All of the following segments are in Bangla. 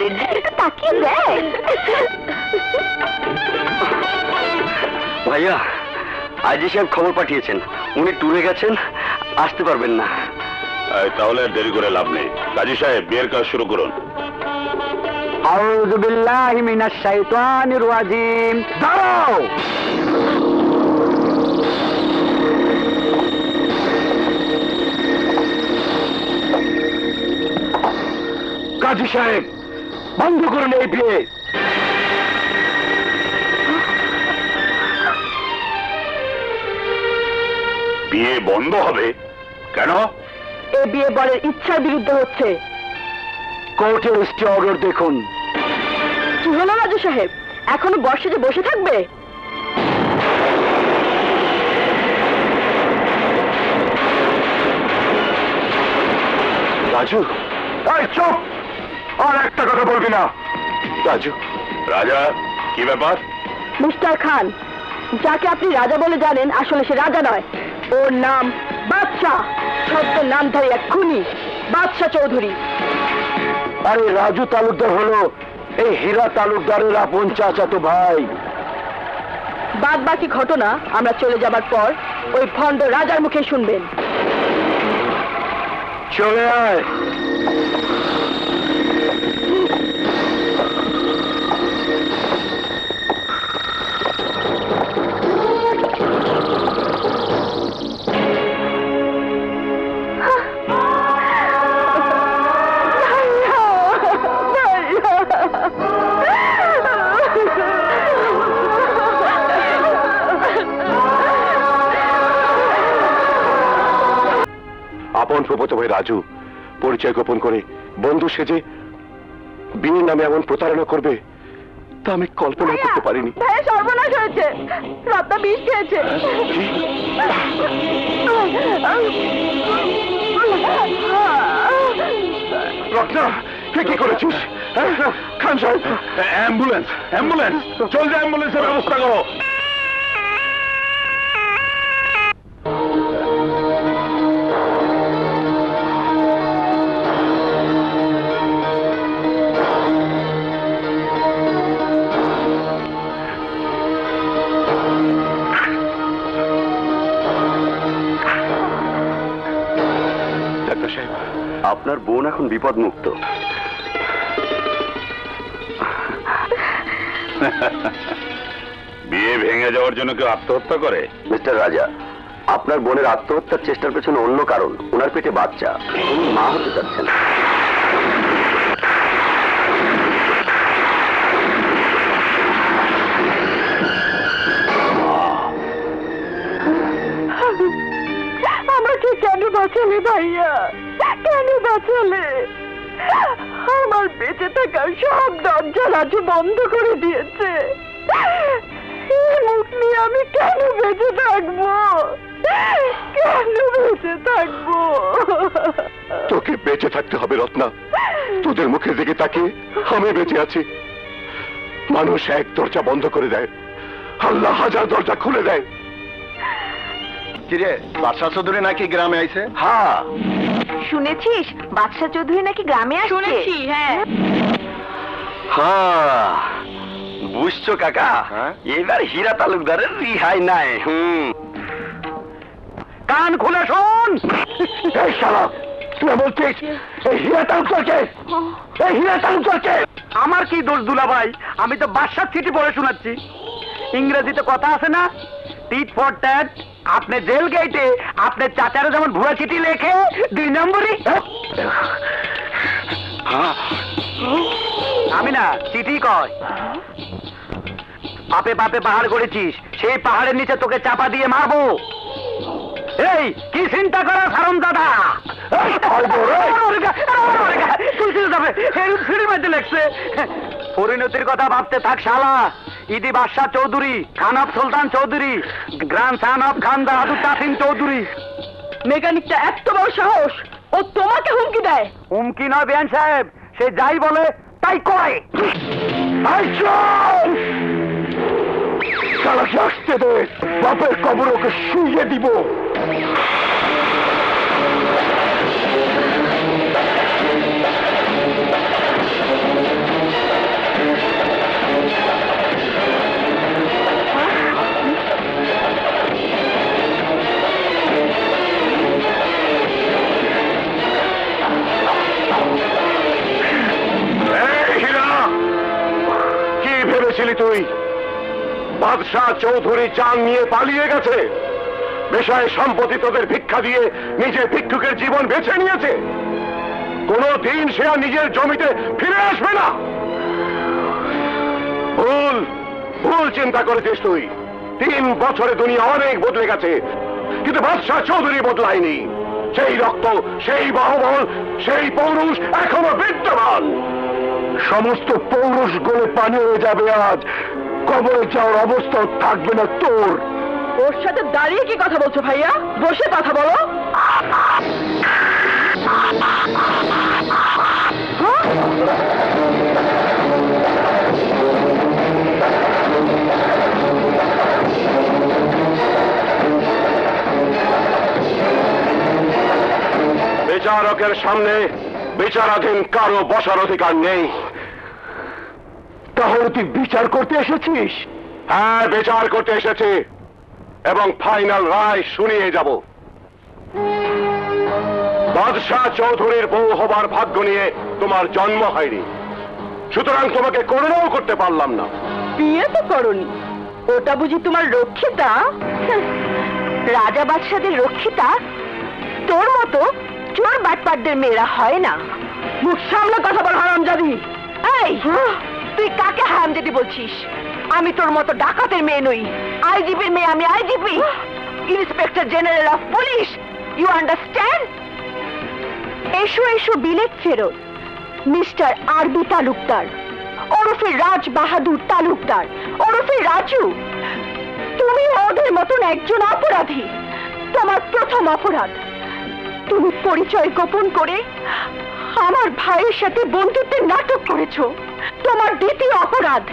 দিকে একটু তাকিয়ে দেখ। ভাইয়া আইজি সাহেব খবর পাঠিয়েছেন। উনি ট্যুরে গেছেন আসতে পারবেন না। তাহলে আর দেরি করে লাভ নেই। কাজী সাহেব বিয়ের কাজ শুরু করুন। আউযু বিল্লাহি মিনাশ শাইতানির রাজিম। দাঁড়াও! কাজী সাহেব বন্ধ করুন এই বিয়ে। বিয়ে বন্ধ হবে? কেন? এ বিয়ে বরের ইচ্ছার বিরুদ্ধে হচ্ছে। কোর্টের স্টে অর্ডার দেখুন। কি হলো রাজু সাহেব? এখনও বর্ষে যে বসে থাকবে? রাজু এই চুপ! আর একটা কথা বলবি না। রাজু। রাজা কি ব্যাপার? মিস্টার খান যাকে আপনি রাজা বলে জানেন আসলে সে রাজা নয়। ওর নাম বাদশাহ। সত্য নামধারী এক খুনি বাদশাহ চৌধুরী। আরে রাজু তালুকদার হলো এই হীরা তালুকদারের আপন চাচাতো ভাই। বাদ বাকি ঘটনা আমরা চলে যাবার পর ওই ভণ্ড রাজার মুখে শুনবেন। চলে আয়। রাজু পরিচয় গোপন করে বন্ধু সেজে বিয়ের নামে এমন প্রতারণা করবে তা আমি কল্পনা করতে পারিনি। ভাইয়া সর্বনাশ হয়েছে। রত্না বিষ খেয়েছে। রত্না কি করেছিস? হ্যাঁ? খান সাহেব অ্যাম্বুলেন্স অ্যাম্বুলেন্স। জলদি অ্যাম্বুলেন্সের ব্যবস্থা করো। সাহেব। আপনার বোন এখন বিপদ মুক্ত বিয়ে ভেঙে যাওয়ার জন্য কেউ আত্মহত্যা করে? মিস্টার রাজা আপনার বোনের আত্মহত্যার চেষ্টার পেছনে অন্য কারণ ওনার পেটে বাচ্চা। উনি মা হতে যাচ্ছেন থাকার সব দরজা রাজু বন্ধ করে দিয়েছে। মুখ নিয়ে আমি কেন বেঁচে থাকব? কেন বেঁচে থাকব? তোকে বেঁচে থাকতে হবে রত্না। তোদের মুখের দিকে তাকিয়ে আমি বেঁচে আছি। মানুষ এক দরজা বন্ধ করে দেয় আল্লাহ হাজার দরজা খুলে দেয়। কিরে বাদশা চৌধুরী নাকি গ্রামে আইছে? হ্যাঁ। শুনেছিস? বাদশা চৌধুরী নাকি গ্রামে আসছে? শুনেছি হ্যাঁ। হ্যাঁ বুঝছ কাকা হ্যাঁ? এবার হীরা তালুকদারের রিহাই নাই হুম। কান খুলে শোন! এই শালা তুই বলছিস এই হীরা তালুকদারকে? এই হীরা তালুকদারকে? আমার কি দোষ দুলা ভাই? আমি তো বাদশার চিঠি পড়ে শোনাচ্ছি। ইংরেজিতে কথা আছে না? টিট ফর ট্যাট আপনি জেল গেটে আপনার চাচারা যেমন ভুয়া চিঠি লেখে দুই নম্বরই আমি না চিঠি কয় পাপে পাপে পাহাড় করেছিস সেই পাহাড়ের নিচে তোকে চাপা দিয়ে মারবো এই কি চিন্তা করা সারম দাদা পরিণতির কথা ভাবতে থাক শালা Idi Badshah Chowdhury Khan of Sultan Chowdhury grandson of Khan Bahadur Tasim Chowdhury. মেকানিকটা এত বড় সাহস ও তোমাকে হুমকি দেয়? হুমকি নয় বেয়ান সাহেব সে যাই বলে তাই করে। শালাকে আসতে দে বাপের কবর ওকে শুইয়ে দিব। বাদশাহ চৌধুরী চান নিয়ে পালিয়ে গেছে। পেশায় সম্পত্তি তোদের ভিক্ষা দিয়ে নিজে ভিক্ষুকের জীবন বেছে নিয়েছে। কোনো দিন সে নিজের জমিতে ফিরে আসবে না। ভুল ভুল চিন্তা করেছিস তুই। তিন বছরে দুনিয়া অনেক বদলে গেছে, কিন্তু বাদশাহ চৌধুরী বদলায়নি। সেই রক্ত, সেই বাহুবল, সেই পৌরুষ এখনও বিদ্যমান। সমস্ত পৌরুষ গলে পানি হয়ে যাবে আজ। কবরে যাওয়ার অবস্থা থাকবে না তোর। ওর সাথে দাঁড়িয়ে কি কথা বলছো ভাইয়া? বসে কথা বলো? বিচারকের সামনে বিচারাধীন কারও বসার অধিকার নেই। তাহলে তুই বিচার করতে এসেছিস? হ্যাঁ বিচার করতে এসেছি। এবং ফাইনাল রায় শুনিয়ে যাব। বাদশাহ চৌধুরীর বউ হবার ভাগ্য নিয়ে তোমার জন্ম হয়নি। সুতরাং তোমাকে করুণাও করতে পারলাম না। বিয়ে তো করনি। ওটা বুঝি তোমার রক্ষিতা? রাজা বাদশাদের রক্ষিতা? তোর মতো চোর বাটপাটদের মেয়েরা হয় না। মুখ সামলে কথা বল হারামজাদি। এই! তুই কাকে হারামজাদি বলছিস? আমি তোর মতো ডাকাতের মেয়ে নই। আইজিপির মেয়ে আমি IGP. Inspector general of police you understand এসো এসো বিলেত ফেরত। মিস্টার আরবি তালুকদার, ওরফে রাজ বাহাদুর তালুকদার, ওরফে রাজু। তুমি ওদের মতন একজন অপরাধী। তোমার প্রথম অপরাধ। তুমি পরিচয় গোপন করে আমার ভাইয়ের সাথে বন্ধুত্বের নাটক করেছ। তোমার দ্বিতীয় অপরাধ।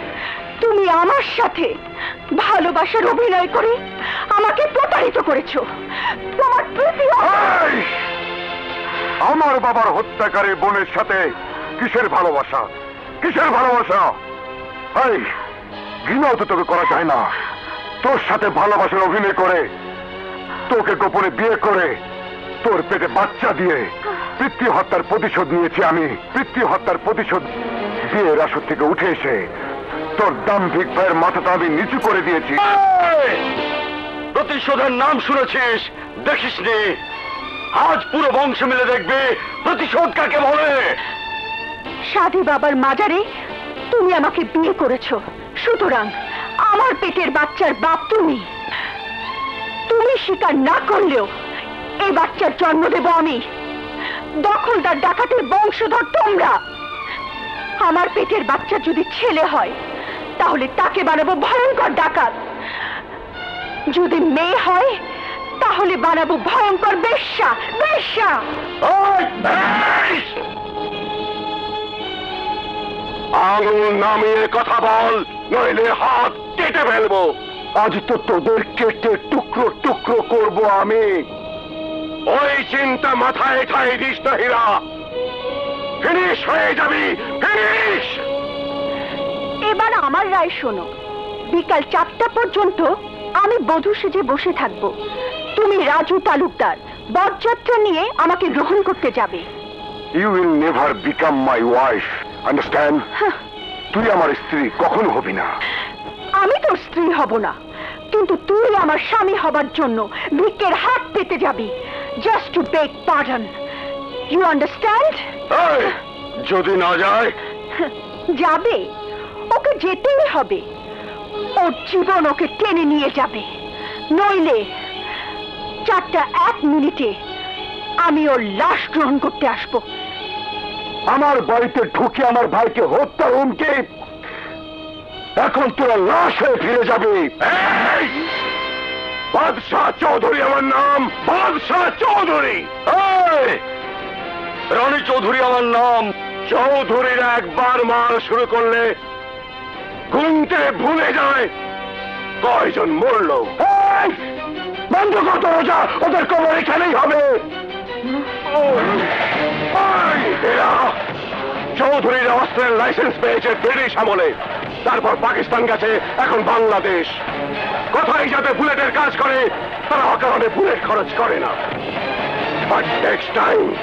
তুমি আমার সাথে ভালোবাসার অভিনয় করে আমাকে প্রতারিত করেছ। তোমার আমার বাবার হত্যাকারী বোনের সাথে কিসের ভালোবাসা? কিসের ভালোবাসা? ঘৃণাও তো তোকে করা যায় না। তোর সাথে ভালোবাসার অভিনয় করে, তোকে গোপনে বিয়ে করে, তোর পেটে বাচ্চা দিয়ে পিতৃ হত্যার প্রতিশোধ নিয়েছি আমি। পিতৃ হত্যার প্রতিশোধ বিয়ের আসর থেকে উঠে এসে তোর দাম্ভিক ভাইয়ের মাথাটা আমি নিচু করে দিয়েছি। প্রতিশোধের নাম শুনেছিস? দেখিস নি? আজ পুরো বংশ মিলে দেখবে প্রতিশোধ কাকে বলে? সাধী বাবার মাজারে তুমি আমাকে বিয়ে করেছ। সুতরাং আমার পেটের বাচ্চার বাপ তুমি। তুমি স্বীকার না করলেও এই বাচ্চার জন্ম দেব আমি। দখলদার ডাকাতের বংশধর তোমরা। আমার পেটের বাচ্চা যদি ছেলে হয়, তাহলে তাকে বানাবো ভয়ঙ্কর ডাকাত। যদি মেয়ে হয়, তাহলে বানাবো ভয়ঙ্কর বেশ্যা বেশ্যা। নামিয়ে কথা বল, নইলে হাত কেটে ফেলব। আজ তো তোদের কেটে টুকরো টুকরো করব আমি। ওই চিন্তা মাথায় ঠাই দিস না হীরা। ফিনিশ হয়ে যাবি। এবার আমার রায় শোনো। বিকাল চারটা পর্যন্ত আমি বধূ সেজে বসে থাকব। তুমি রাজু তালুকদার বরযাত্রা নিয়ে আমাকে গ্রহণ করতে যাবে। You will never become my wife understand তুই আমার স্ত্রী কখনো হবি না? আমি তোর স্ত্রী হব না কিন্তু তুই আমার স্বামী হবার জন্য ভিক্ষের হাত পেতে যাবি। Just to beg pardon you understand যদি না যায়? যাবে। ওকে যেতেই হবে। ওর জীবন ওকে টেনে নিয়ে যাবে। নইলে চারটা এক মিনিটে আমি ওর লাশ গ্রহণ করতে আসব। আমার বাড়িতে ঢুকে আমার ভাইকে হত্যা হুমকে। এখন তোরা লাশ হয়ে ফিরে যাবে। বাদশাহ চৌধুরী আমার নাম। বাদশাহ চৌধুরী। রনি চৌধুরী আমার নাম। চৌধুরীর একবার মার শুরু করলে গুনতে ভুলে যায়। কয়জন মরলো! বন্ধ কর দরজা ওদের কবর এখানেই হবে। চৌধুরীর অস্ত্রের লাইসেন্স পেয়েছে ব্রিটিশ আমলে। তারপর পাকিস্তান গেছে, এখন বাংলাদেশ। কোথায় যাতে বুলেটের কাজ করে, তারা অকারণে বুলেট খরচ করে না। বাট নেক্সট টাইম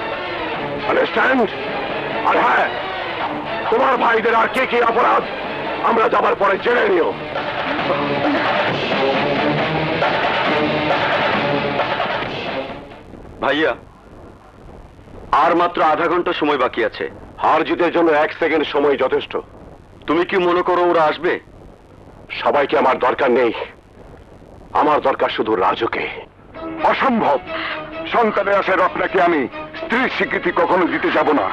আন্ডারস্ট্যান্ড আর হ্যাঁ তোমার ভাইদের আর কে কি অপরাধ? আমরা যাবার পরে জেনে নিও। ভাইয়া আর মাত্র আধা ঘণ্টা সময় বাকি আছে। হার জিতের জন্য এক সেকেন্ড সময় যথেষ্ট। তুমি কি মনে করো ওরা আসবে? সবাইকে আমার দরকার নেই। আমার দরকার শুধু রাজুকে। অসম্ভব! সন্তানের আশায় আপনাকে আমি। স্ত্রীর স্বীকৃতি কখনো দিতে যাব না।